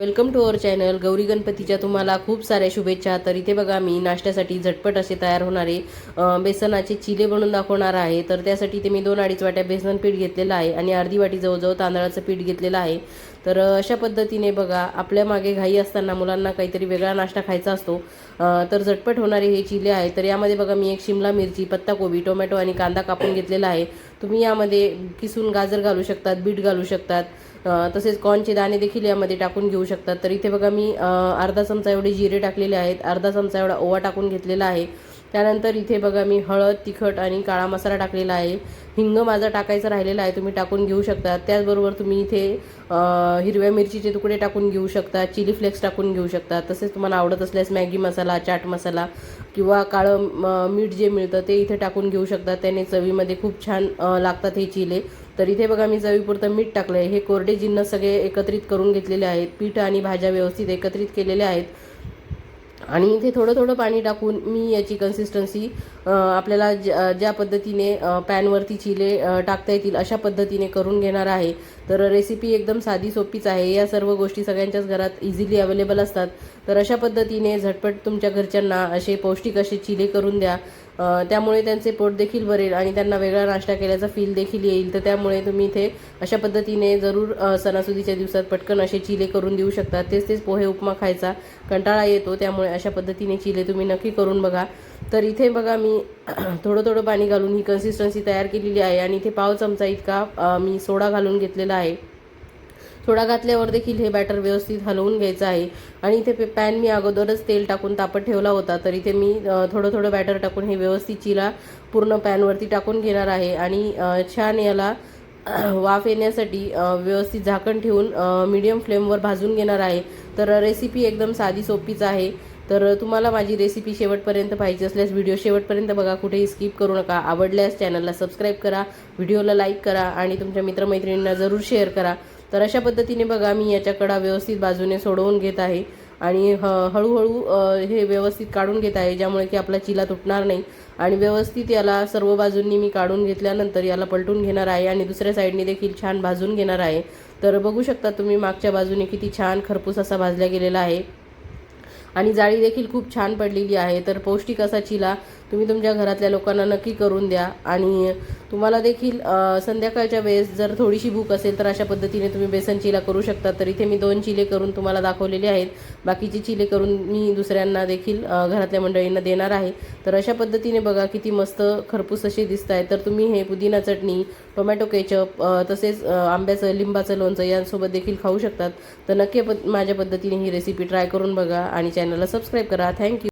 Welcome to our channel. Gauri गणपतीच्या तुम्हाला खूप साऱ्या शुभेच्छा. तर इथे बघा मी नाश्त्यासाठी झटपट असे तयार होणारे बेसनाचे चिले बनवून दाखवणार आहे. तर त्यासाठी ते मी दोन अडीच वाट्या बेसन पीठ घेतलेलं आहे आणि अर्धी वाटी जवळजवळ तांदळाचं पीठ घेतलेलं आहे. तर अशा पद्धतीने बघा आपल्या मागे घाई असताना मुलांना काहीतरी वेगळा नाश्ता खायचा असतो. तर झटपट होणारे हे चिले आहे तर यामध्ये बघा मी एक शिमला मिरची पत्ताकोबी टोमॅटो आणि कांदा कापून घेतलेला आहे. तुम्ही यामध्ये किसून गाजर घालू शकतात बीट घालू शकतात तसेच कॉर्नचे दाणे देखील यामध्ये टाकून घेऊ शकतात. तर इथे बघा मी अर्धा चमचा एवढे जिरे टाकलेले आहेत अर्धा चमचा एवढा ओवा टाकून घेतलेला आहे. त्यानंतर इथे बघा मी हळद तिखट आणि काळा मसाला टाकलेला आहे. हिंग माझा टाकायचा राहिलेला आहे तुम्ही टाकून घेऊ शकता. त्याचबरोबर तुम्ही इथे हिरव्या मिरचीचे तुकडे टाकून घेऊ शकता चिली फ्लेक्स टाकून घेऊ शकता. तसेच तुम्हाला आवडत असल्यास मॅगी मसाला चाट मसाला किंवा काळं मीठ जे मिळतं ते इथे टाकून घेऊ शकता. त्याने चवीमध्ये खूप छान लागतात हे चिले. तर इथे बघा मी चवीपुरतं मीठ टाकलं आहे हे कोरडे जिन्न सगळे एकत्रित करून घेतलेले आहेत. पीठ आणि भाज्या व्यवस्थित एकत्रित केलेल्या आहेत. आणि इथे थोडं थोडं पाणी टाकून मी याची कन्सिस्टन्सी आपल्याला ज्या ज्या पद्धतीने पॅनवरती चिले टाकता येतील अशा पद्धतीने करून घेणार आहे. तर रेसिपी एकदम साधी सोपीच आहे. या सर्व गोष्टी सगळ्यांच्याच घरात इझिली अवेलेबल असतात. तर अशा पद्धतीने झटपट तुमच्या घरच्यांना असे पौष्टिक असे चिले करून द्या. त्यामुळे त्यांचे पोट देखील भरेल आणि त्यांना वेगळा नाश्ता केल्याचा फील देखील येईल. तर त्यामुळे तुम्ही इथे अशा पद्धतीने जरूर सणासुदीच्या दिवसात पटकन असे चिले करून देऊ शकता. तेच तेच पोहे उपमा खायचा कंटाळा येतो त्यामुळे अशा पद्धतीने चिले तुम्ही नक्की करून बघा. तर इथे बघा मी थोडं थोडं पाणी घालून ही कन्सिस्टन्सी तयार केलेली आहे आणि इथे पाव चमचा इतका मी सोडा घालून घेतलेला आहे. थोडा घातल्यावर देखील हे बॅटर व्यवस्थित हलवून घ्यायचं आहे. आणि इथे पे- पॅन मी अगोदरच तेल टाकून तापत ठेवला होता तर इथे मी थोडं थोडं बॅटर टाकून हे व्यवस्थित चिला पूर्ण पॅनवरती टाकून घेणार आहे. आणि छान याला वाफ येण्यासाठी व्यवस्थित झाकण ठेवून मीडियम फ्लेमवर भाजून घेणार आहे. तर रेसिपी एकदम साधी सोपीच आहे. तर तुम्हाला माझी रेसिपी शेवटपर्यंत पाहिजे असल्यास व्हिडिओ शेवटपर्यंत बघा कुठेही स्किप करू नका. आवडल्यास चॅनलला सबस्क्राईब करा व्हिडिओला लाईक करा आणि तुमच्या मित्रमैत्रिणींना जरूर शेअर करा. तर अशा पद्धतीने बघा मी याच्या कडा व्यवस्थित बाजूने सोडवून घेत आहे. आणि ह हळूहळू हे व्यवस्थित काढून घेत आहे ज्यामुळे की आपला चिला तुटणार नाही. आणि व्यवस्थित याला सर्व बाजूंनी मी काढून घेतल्यानंतर याला पलटून घेणार आहे आणि दुसऱ्या साईडने देखील छान भाजून घेणार आहे. तर बघू शकता तुम्ही मागच्या बाजूने किती छान खरपूस असा भाजला गेलेला आहे. आणि जाळी देखील खूप छान पडलेली आहे. तर पौष्टिक असा चिला तुम्ही तुमच्या घरातल्या लोकांना नक्की करून द्या. आणि तुम्हाला देखील संध्याकाळच्या वेळेस जर थोडीशी भूक असेल तर अशा पद्धतीने तुम्ही बेसन चिला करू शकता. तर इथे मी दोन चिले करून तुम्हाला दाखवलेले आहेत. बाकीचे चिले करून मी दुसऱ्यांना देखील घरातल्या मंडळींना देणार आहे. तर अशा पद्धतीने बघा किती मस्त खरपूस असे दिसत आहे तर तुम्ही हे पुदिना चटणी टोमॅटो केचप तसेच आंब्याचं लिंबाचं लोणचं यांसोबत देखील खाऊ शकतात. तर नक्की पद माझ्या पद्धतीने ही रेसिपी ट्राय करून बघा आणि चॅनलला सबस्क्राईब करा. थँक्यू